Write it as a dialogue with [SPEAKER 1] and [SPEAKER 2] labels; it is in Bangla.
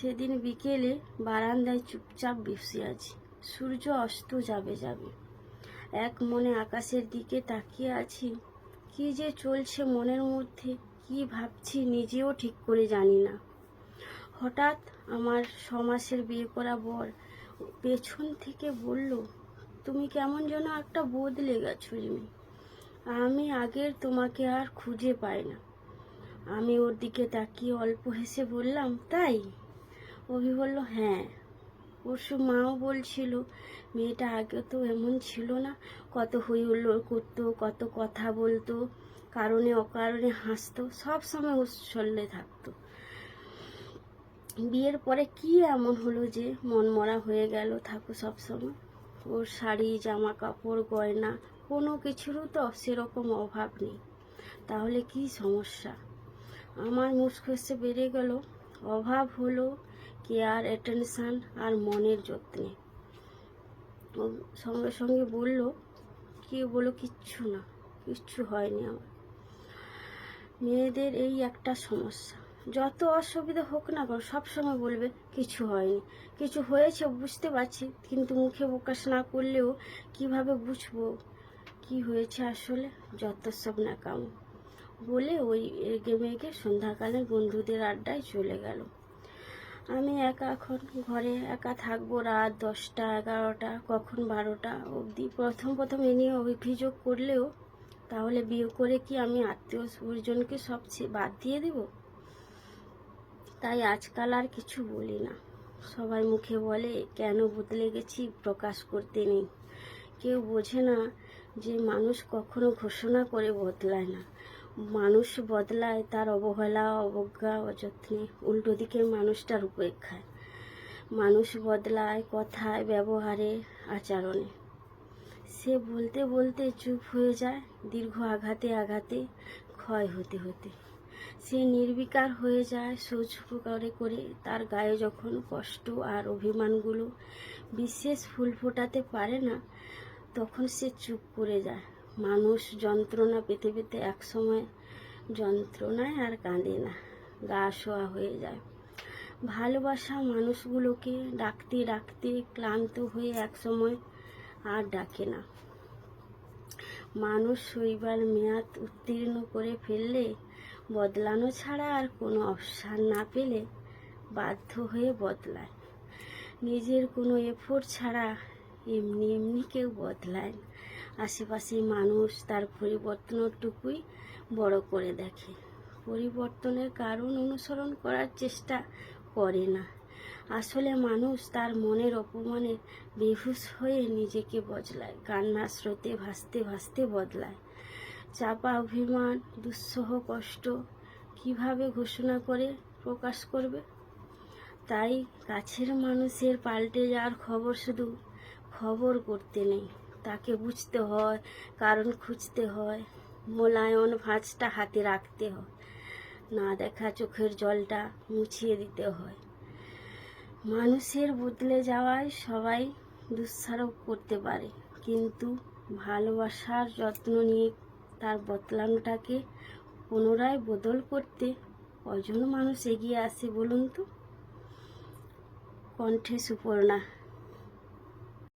[SPEAKER 1] সেদিন বিকেলে বারান্দায় চুপচাপ বসে আছি। সূর্য অস্ত যাবে যাবে। এক মনে আকাশের দিকে তাকিয়ে আছি। কি যে চলছে মনের মধ্যে, কি ভাবছি নিজেও ঠিক করে জানি না। হঠাৎ আমার সমাসের বিয়ে করা বর পেছন থেকে বলল, তুমি কেমন যেন একটা বদলে গেছো রিমি। আমি আগের তোমাকে আর খুঁজে পাই না। আমি ওর দিকে তাকিয়ে অল্প হেসে বললাম, তাই? অভি বলল হ্যাঁ। পরশু মাও বলছিল, মেয়েটা আগে তো এমন ছিল না। কত হই হুল্লোড় করতো, কত কথা বলতো, কারণে অকারণে হাসতো, সব সময় উৎসল্লে থাকতো। বিয়ের পরে কি এমন হলো যে মনমরা হয়ে গেল থাকো সব সময়? ওর শাড়ি, জামা কাপড়, গয়না, কোনো কিছুরও তো সেরকম অভাব নেই। তাহলে কি সমস্যা? আমার মুসখসে বেড়ে গেল, অভাব হলো কেয়ার অ্যাটেনশান আর মনের যত্নে। ও সঙ্গে সঙ্গে বলল কি বলো কিচ্ছু না, কিচ্ছু হয়নি আমার। মেয়েদের এই একটা সমস্যা। যত অসুবিধা হোক না কেন, সবসময় বলবে, কিছু হয়নি। কিছু হয়েছে, বুঝতে পারছি। কিন্তু মুখে প্রকাশ না করলেও কীভাবে বুঝব কি হয়েছে আসলে? যত সব না কাম বলে ওই এগে মেয়েকে সন্ধ্যাকালে বন্ধুদের আড্ডায় চলে গেল। আমি একা এখন ঘরে একা থাকব রাত দশটা, এগারোটা, কখন বারোটা অবধি। প্রথম প্রথম এ নিয়ে অভিযোগ করলেও তাহলে বিয়ে করে কি আমি আত্মীয় পরিজনকে সব বাদ দিয়ে দেব? তাই আজকাল আর কিছু বলি না। সবাই মুখে বলে, কেন বদলে গেছি? প্রকাশ করতে নেই। কেউ বোঝে না যে মানুষ কখনো ঘোষণা করে বদলায় না। মানুষ বদলায় তার অবহেলা, অবজ্ঞা, অযত্নে। উল্টো দিকের মানুষটার উপেক্ষায়। মানুষ বদলায় কথায়, ব্যবহারে, আচরণে। সে বলতে বলতে চুপ হয়ে যায়, দীর্ঘ আঘাতে আঘাতে, ক্ষয় হতে হতে। সে নির্বিকার হয়ে যায় সোজ করে করে। তার গায়ে যখন কষ্ট আর অভিমানগুলো বিশেষ ফুল ফোটাতে পারে না, তখন সে চুপ করে যায়। মানুষ যন্ত্রণা পেতে একসময় যন্ত্রণায় আর কাঁদে না, গা শোয়া হয়ে যায়। ভালোবাসা মানুষগুলোকে ডাকতে ডাকতে ক্লান্ত হয়ে একসময় আর ডাকে না। মানুষ শৈবার মেয়াদ উত্তীর্ণ করে ফেললে, বদলানো ছাড়া আর কোনো অবসান না পেলে বাধ্য হয়ে বদলায়। নিজের কোনো এফোর্ট ছাড়া এমনি এমনি কেউ বদলায় না। আশেপাশে মানুষ তার পরিবর্তনটুকুই বড় করে দেখে। পরিবর্তনের কারণ অনুসরণ করার চেষ্টা করে না। আসলে মানুষ তার মনের অপমানে বেহুশ হয়ে নিজেকে বদলায়, কান্নার স্রোতে ভাসতে ভাসতে বদলায়। চাপা অভিমান, দুঃসহ কষ্ট কীভাবে ঘোষণা করে প্রকাশ করবে? তাই কাছের মানুষের পাল্টে যাওয়ার খবর শুধু খবর করতে নেই তাকে বুঝতে হয়, কারণ খুঁজতে হয় মোলায়ন ভাঁজটা হাতে রাখতে হয়। না দেখা চোখের জলটা মুছিয়ে দিতে হয়। মানুষের বদলে যাওয়ায় সবাই দুঃসারোপ করতে পারে, কিন্তু ভালোবাসার যত্ন নিয়ে তার বদলানোটাকে পুনরায় বদল করতে কজন মানুষ এগিয়ে আসে বলুন তো? কণ্ঠে সুপর্ণা।